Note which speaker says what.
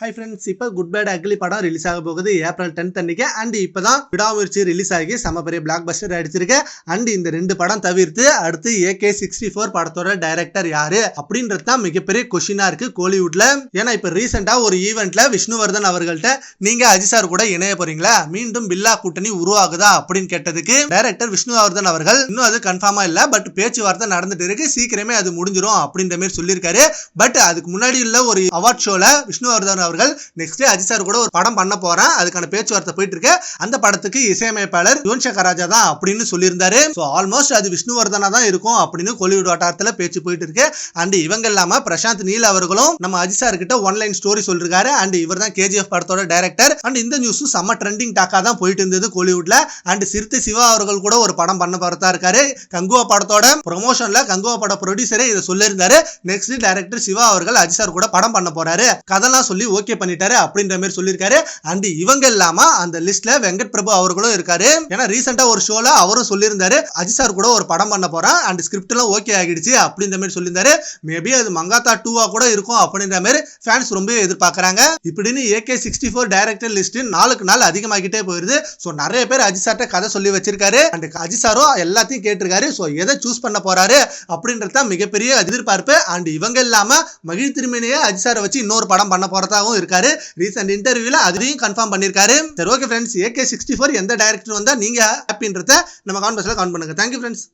Speaker 1: High friends இப்போ good bad ugly படம் release ஆக போகுது. ஏப்ரல் டென்த் அன்னைக்கு. அண்ட் இப்பதான் விடாமுயற்சி ரிலீஸ் ஆகி செம பெரிய பிளாக் பஸ்டர் அடிச்சிருக்கு. அண்ட் இந்த ரெண்டு படம் தவிர்த்து அடுத்து ஏகே சிக்ஸ்டி ஃபோர் படத்தோட டைரக்டர் யாரு? அப்படின்றது தான் மிகப்பெரிய கொஷினா இருக்கு கோலிவுட்ல ஏன்னா இப்போ ரீசெண்டாக ஒரு ஈவெண்ட்ல விஷ்ணுவர்தன் அவர்கள்ட்ட நீங்க அஜி சார் கூட இணைய போறீங்களா? மீண்டும் பில்லா கூட்டணி உருவாகுதா? அப்படின்னு கேட்டதுக்கு டைரக்டர் விஷ்ணுவர்தன் அவர்கள் இன்னும் அது கன்ஃபார்மா இல்ல பட் பேச்சுவார்த்தை நடந்துட்டு இருக்கு. சீக்கிரமே அது முடிஞ்சிடும் அப்படின்ற மாதிரி சொல்லியிருக்காரு. பட் அதுக்கு முன்னாடி உள்ள ஒரு அவார்ட் ஷோல விஷ்ணுவர்தன் அவர்கள் நெக்ஸ்ட் அஜித் சார் கூட ஒரு படம் பண்ண போறேன். அதுக்கான பேச்சுவார்த்தை போயிட்டு இருக்கு அந்த படத்துக்கு இசையமைப்பாளர் யுவன் சங்கர் ராஜா தான் அப்படின்னு சொல்லியிருந்தாரு. ஸோ ஆல்மோஸ்ட் அது விஷ்ணுவர்தனா தான் இருக்கும் அப்படின்னு கோலிவுட் வட்டாரத்தில் பேச்சு போயிட்டு இருக்கு அண்ட் இவங்க இல்லாம பிரசாந்த் நீல் அவர்களும் நம்ம அஜித் சார் கிட்ட ஒன்லைன் ஸ்டோரி சொல்லிருக்காரு. அண்ட் இவர் தான் கேஜிஎஃப் படத்தோட டைரக்டர் அண்ட் இந்த நியூஸும் செம்ம ட்ரெண்டிங் டாக்கா தான் போயிட்டு இருந்தது கோலிவுட்ல. அண்ட் சிறுத்தை சிவா அவர்கள் கூட ஒரு படம் பண்ண போறதா இருக்காரு. கங்குவா படத்தோட ப்ரொமோஷன்ல கங்குவா பட ப்ரொடியூசரே இதை சொல்லியிருந்தாரு. நெக்ஸ்ட் டைரக்டர் சிவா அவர்கள் அஜித் சார் கூட படம் பண்ண போறாரு. கதெல்லாம் சொல்லி ஓகே பண்ணிட்டாரு அப்படின்ற மாதிரி சொல்லியிருக்காரு. அண்ட் இவங்க இல்லாம அந்த லிஸ்ட்ல வெங்கட் பிரபு அவர்களும் இருக்காரு. ஏன்னா ரீசெண்டா ஒரு ஷோல அவரும் சொல்லியிருந்தாரு அஜித் சார் கூட ஒரு படம் பண்ண போறேன் அண்ட் ஸ்கிரிப்ட் எல்லாம் ஓகே ஆகிடுச்சு அப்படின்ற மாதிரி சொல்லியிருந்தாரு. மேபி அது மங்காத்தா டூவா கூட இருக்கும் அப்படின்ற மாதிரி ஃபேன்ஸ் ரொம்ப எதிர்பார்க்கறாங்க. இப்படின்னு AK sixty four director list நாளுக்கு நாள் அதிகமாகிட்டே போயிருது. ஸோ நிறைய பேர் அஜித் சார்ட்ட கதை சொல்லி வச்சிருக்காரு. அண்ட் அஜித் சாரும் எல்லாத்தையும் கேட்டிருக்காரு. ஸோ எதை சூஸ் பண்ண போறாரு அப்படின்றது தான் மிகப்பெரிய எதிர்பார்ப்பு. அண்ட் இவங்க இல்லாம மகிழ் திருமணியே அஜித் சாரை வச்சு இன்னொரு படம் பண்ண போறதாகவும் இருக்காரு. ரீசெண்ட் இன்டர்வியூல அதையும் கன்ஃபார்ம் பண்ணிருக்காரு. சரி okay friends AK sixty four எந்த டைரக்டர் வந்தா நீங்க ஹாப்பின்றத நம்ம கான்வர்ஸ்ல கவுண்ட் பண்ணுங்க. Thank you friends